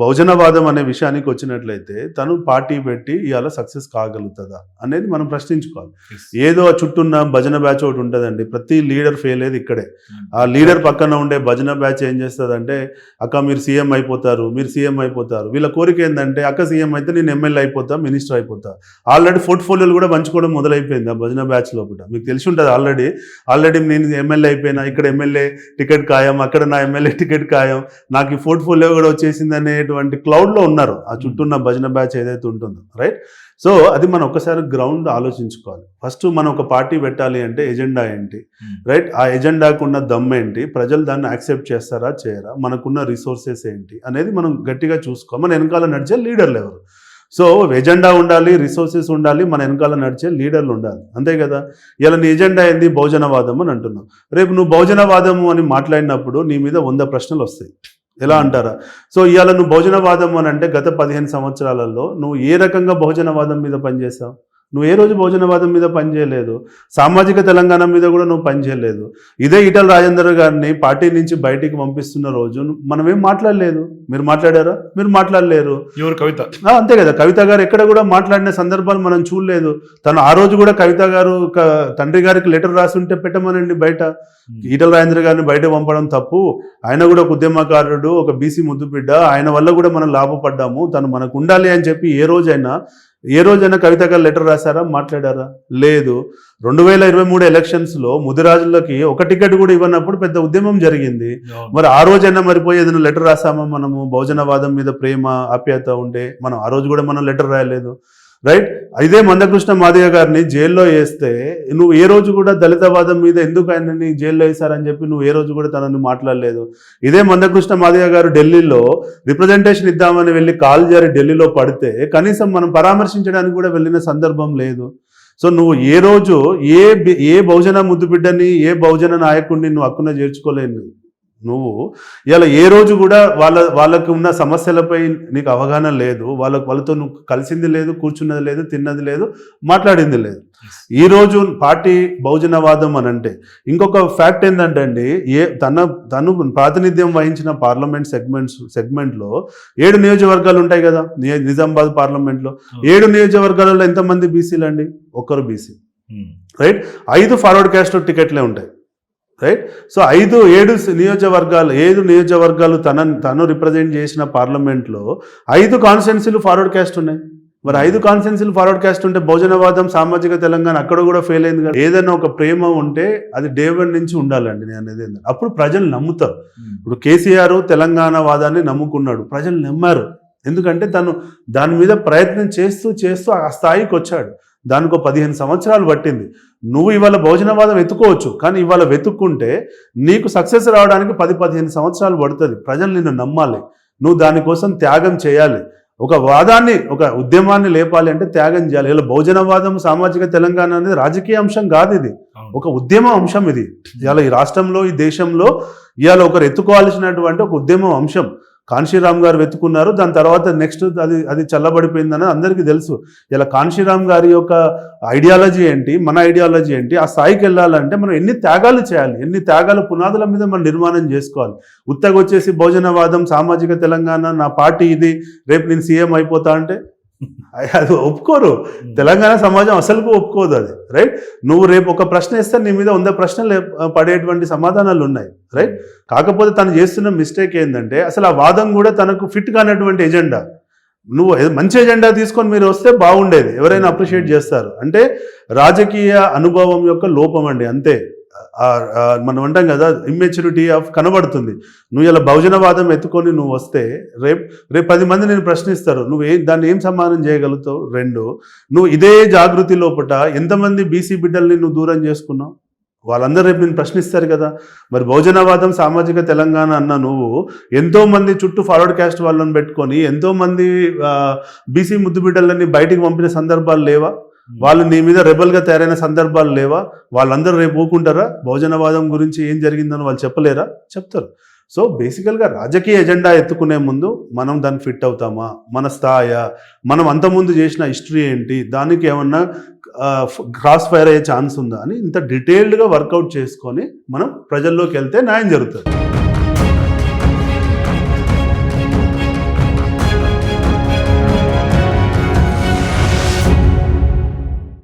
బహుజనవాదం అనే విషయానికి వచ్చినట్లయితే తను పార్టీ పెట్టి ఇవాళ సక్సెస్ కాగలుగుతుందా అనేది మనం ప్రశ్నించుకోవాలి. ఏదో ఆ చుట్టూన్న భజన బ్యాచ్ ఒకటి ఉంటుందండి. ప్రతి లీడర్ ఫెయిల్ అయ్యేది ఇక్కడే. ఆ లీడర్ పక్కన ఉండే భజన బ్యాచ్ ఏం చేస్తుందంటే అక్క మీరు సీఎం అయిపోతారు మీరు సీఎం అయిపోతారు. వీళ్ళ కోరిక ఏంటంటే అక్క సీఎం అయితే నేను ఎమ్మెల్యే అయిపోతా మినిస్టర్ అయిపోతా. ఆల్రెడీ పోర్ట్ఫోలియోలు కూడా పంచుకోవడం మొదలైపోయింది ఆ భజన బ్యాచ్ లోపల. మీకు తెలిసి ఉంటుంది ఆల్రెడీ. ఆల్రెడీ నేను ఎమ్మెల్యే అయిపోయినా ఇక్కడ ఎమ్మెల్యే టికెట్ ఖాయం అక్కడ నా ఎమ్మెల్యే టికెట్ ఖాయం. నాకు ఈ పోర్ట్ఫోలియో కూడా వచ్చేసింది అనేటువంటి క్లౌడ్లో ఉన్నారు. ఆ చుట్టూ ఉన్న భజన బ్యాచ్ ఏదైతే ఉంటుందో రైట్ సో అది మనం ఒక్కసారి గ్రౌండ్ ఆలోచించుకోవాలి. ఫస్ట్ మనం ఒక పార్టీ పెట్టాలి అంటే ఎజెండా ఏంటి? రైట్ ఆ ఎజెండాకు ఉన్న దమ్ ఏంటి? ప్రజలు దాన్ని యాక్సెప్ట్ చేస్తారా చేయరా? మనకున్న రిసోర్సెస్ ఏంటి? అనేది మనం గట్టిగా చూసుకో మన వెనకాల నడిచే లీడర్లు ఎవరు? సో ఎజెండా ఉండాలి రిసోర్సెస్ ఉండాలి మన వెనకాల నడిచే లీడర్లు ఉండాలి. అంతే కదా? ఇలా నీ ఎజెండా ఏంది? బహుజనవాదం అని అంటున్నావు రేపు నువ్వు బహుజనవాదము అని మాట్లాడినప్పుడు నీ మీద వంద ప్రశ్నలు వస్తాయి. ఎలా అంటారా? సో ఇవాళ నువ్వు భోజనవాదం అని అంటే గత పదిహేను సంవత్సరాలలో నువ్వు ఏ రకంగా భోజనవాదం మీద పనిచేసావు నువ్వు ఏ రోజు భోజనవాదం మీద పనిచేయలేదు సామాజిక తెలంగాణ మీద కూడా నువ్వు పనిచేయలేదు ఇదే ఈటల రాజేందర్ గారిని పార్టీ నుంచి బయటికి పంపిస్తున్న రోజు మనం ఏం మాట్లాడలేదు? మీరు మాట్లాడారా? మీరు మాట్లాడలేరు. ఎవరు కవిత? అంతే కదా. కవిత గారు ఎక్కడ కూడా మాట్లాడిన సందర్భాలు మనం చూడలేదు. తను ఆ రోజు కూడా కవిత గారు తండ్రి గారికి లెటర్ రాసి ఉంటే పెట్టమనండి బయట. ఈటల రాజేంద్ర గారిని బయట పంపడం తప్పు. ఆయన కూడా ఒక ఉద్యమకారుడు ఒక బీసీ ముద్దు బిడ్డ. ఆయన వల్ల కూడా మనం లాభపడ్డాము. తను మనకు ఉండాలి అని చెప్పి ఏ రోజైనా ఏ రోజైనా కవిత గారు లెటర్ రాశారా? మాట్లాడారా? లేదు. రెండు వేల ఇరవై మూడు ఎలక్షన్స్లో ముదిరాజులకి ఒక టికెట్ కూడా ఇవ్వనప్పుడు పెద్ద ఉద్యమం జరిగింది. మరి ఆ రోజైనా మరిపోయి ఏదైనా లెటర్ రాసామా మనము? బహుజనవాదం మీద ప్రేమ ఆప్యాయత ఉంటే మనం ఆ రోజు కూడా మనం లెటర్ రాయలేదు. రైట్ ఇదే మందకృష్ణ మాదిగ గారిని జైల్లో వేస్తే నువ్వు ఏ రోజు కూడా దళితవాదం మీద ఎందుకు ఆయనని జైల్లో వేశారని చెప్పి నువ్వు ఏ రోజు కూడా తనని మాట్లాడలేదు. ఇదే మందకృష్ణ మాదిగ గారు ఢిల్లీలో రిప్రజెంటేషన్ ఇద్దామని వెళ్ళి కాల్ జారి ఢిల్లీలో పడితే కనీసం మనం పరామర్శించడానికి కూడా వెళ్ళిన సందర్భం లేదు. సో నువ్వు ఏ రోజు ఏ ఏ బహుజన ముద్దు బిడ్డని ఏ బహుజన నాయకుడిని నువ్వు హక్కున చేర్చుకోలేను నువ్వు ఇలా ఏ రోజు కూడా వాళ్ళ వాళ్ళకు ఉన్న సమస్యలపై నీకు అవగాహన లేదు వాళ్ళకు వాళ్ళతో నువ్వు కలిసింది లేదు కూర్చున్నది లేదు తిన్నది లేదు మాట్లాడింది లేదు. ఈ రోజు పార్టీ బహుజనవాదం అని అంటే ఇంకొక ఫ్యాక్ట్ ఏంటంటే అండి ఏ తన తను ప్రాతినిధ్యం వహించిన పార్లమెంట్ సెగ్మెంట్స్ సెగ్మెంట్లో ఏడు నియోజకవర్గాలు ఉంటాయి కదా నిజామాబాద్ పార్లమెంట్లో ఏడు నియోజకవర్గాలలో ఎంతమంది బీసీలు అండి? ఒక్కరు బీసీ రైట్ ఐదు ఫార్వర్డ్ క్యాస్ట్ టికెట్లే ఉంటాయి. రైట్? సో ఐదు ఏడు నియోజకవర్గాలు ఏడు నియోజకవర్గాలు తన తను రిప్రజెంట్ చేసిన పార్లమెంట్లో ఐదు కాన్స్టిట్యున్సీలు ఫార్వర్డ్ క్యాస్ట్ ఉన్నాయి. మరి ఐదు కాన్స్టిట్యున్సీలు ఫార్వర్డ్ క్యాస్ట్ ఉంటే భోజనవాదం సామాజిక తెలంగాణ అక్కడ కూడా ఫెయిల్ అయింది కదా. ఏదైనా ఒక ప్రేమ ఉంటే అది డే వన్ నుంచి ఉండాలండి నేను అనేది ఏంటంటే. అప్పుడు ప్రజలు నమ్ముతారు. ఇప్పుడు కేసీఆర్ తెలంగాణ వాదాన్ని నమ్ముకున్నాడు. ప్రజలు నమ్మారు. ఎందుకంటే తను దాని మీద ప్రయత్నం చేస్తూ చేస్తూ ఆ స్థాయికి వచ్చాడు. దానికి ఒక పదిహేను సంవత్సరాలు పట్టింది. నువ్వు ఇవాళ భోజనవాదం వెతుకోవచ్చు కానీ ఇవాళ వెతుక్కుంటే నీకు సక్సెస్ రావడానికి పది పదిహేను సంవత్సరాలు పడుతుంది. ప్రజలు నిన్ను నమ్మాలి. నువ్వు దానికోసం త్యాగం చేయాలి. ఒక వాదాన్ని ఒక ఉద్యమాన్ని లేపాలి అంటే త్యాగం చేయాలి. ఇలా భోజనవాదం సామాజిక తెలంగాణ అనేది రాజకీయ అంశం కాదు ఇది. ఒక ఉద్యమ అంశం ఇది. ఇవాళ ఈ రాష్ట్రంలో ఈ దేశంలో ఇవాళ ఒకరు ఎత్తుకోవాల్సినటువంటి ఒక ఉద్యమం అంశం. కాన్షీరామ్ గారు వెతుకున్నారు దాని తర్వాత నెక్స్ట్ అది అది చల్లబడిపోయిందని అందరికీ తెలుసు. ఇలా కాన్షీరామ్ గారి యొక్క ఐడియాలజీ ఏంటి మన ఐడియాలజీ ఏంటి ఆ స్థాయికి వెళ్ళాలంటే మనం ఎన్ని త్యాగాలు చేయాలి ఎన్ని త్యాగాల పునాదుల మీద మనం నిర్మాణం చేసుకోవాలి. ఉత్తగొచ్చేసి భోజనవాదం సామాజిక తెలంగాణ నా పార్టీ ఇది రేపు నేను సీఎం అయిపోతా అంటే అది ఒప్పుకోరు. తెలంగాణ సమాజం అసలుకు ఒప్పుకోదు అది రైట్ నువ్వు రేపు ఒక ప్రశ్న ఇస్తే నీ మీద వంద ప్రశ్నలు పడేటువంటి సమాధానాలు ఉన్నాయి రైట్ కాకపోతే తను చేస్తున్న మిస్టేక్ ఏంటంటే అసలు ఆ వాదం కూడా తనకు ఫిట్ కానటువంటి ఎజెండా నువ్వు మంచి ఎజెండా తీసుకొని మీరు వస్తే బాగుండేది ఎవరైనా అప్రిషియేట్ చేస్తారు. అంటే రాజకీయ అనుభవం యొక్క లోపం అండి అంతే. మనం అంటాం కదా ఇమ్మెచ్యూరిటీ ఆఫ్ కనబడుతుంది. నువ్వు ఇలా బహుజనవాదం ఎత్తుకొని నువ్వు వస్తే రేపు రేపు పది మంది నేను ప్రశ్నిస్తారు నువ్వు ఏ దాన్ని ఏం సమాధానం చేయగలుగుతావు? రెండు నువ్వు ఇదే జాగృతి లోపట ఎంతమంది బీసీ బిడ్డల్ని నువ్వు దూరం చేసుకున్నావు? వాళ్ళందరూ రేపు నేను ప్రశ్నిస్తారు కదా. మరి బహుజనవాదం సామాజిక తెలంగాణ అన్న నువ్వు ఎంతోమంది చుట్టూ ఫార్వర్డ్ క్యాస్ట్ వాళ్ళని పెట్టుకొని ఎంతోమంది బీసీ ముద్దు బిడ్డలని బయటికి పంపిన సందర్భాలు లేవా? వాళ్ళు నీ మీద రెబల్గా తయారైన సందర్భాలు లేవా? వాళ్ళందరూ రేపు ఊకుంటారా బహుజనవాదం గురించి ఏం జరిగిందని వాళ్ళు చెప్పలేరా? చెప్తారు. సో బేసికల్గా రాజకీయ ఎజెండా ఎత్తుకునే ముందు మనం దాన్ని ఫిట్ అవుతామా? మన స్థాయా మనం అంతకుముందు చేసిన హిస్టరీ ఏంటి? దానికి ఏమన్నా క్రాస్ ఫైర్ అయ్యే ఛాన్స్ ఉందా? అని ఇంత డీటెయిల్డ్గా వర్కౌట్ చేసుకొని మనం ప్రజల్లోకి వెళ్తే న్యాయం జరుగుతుంది.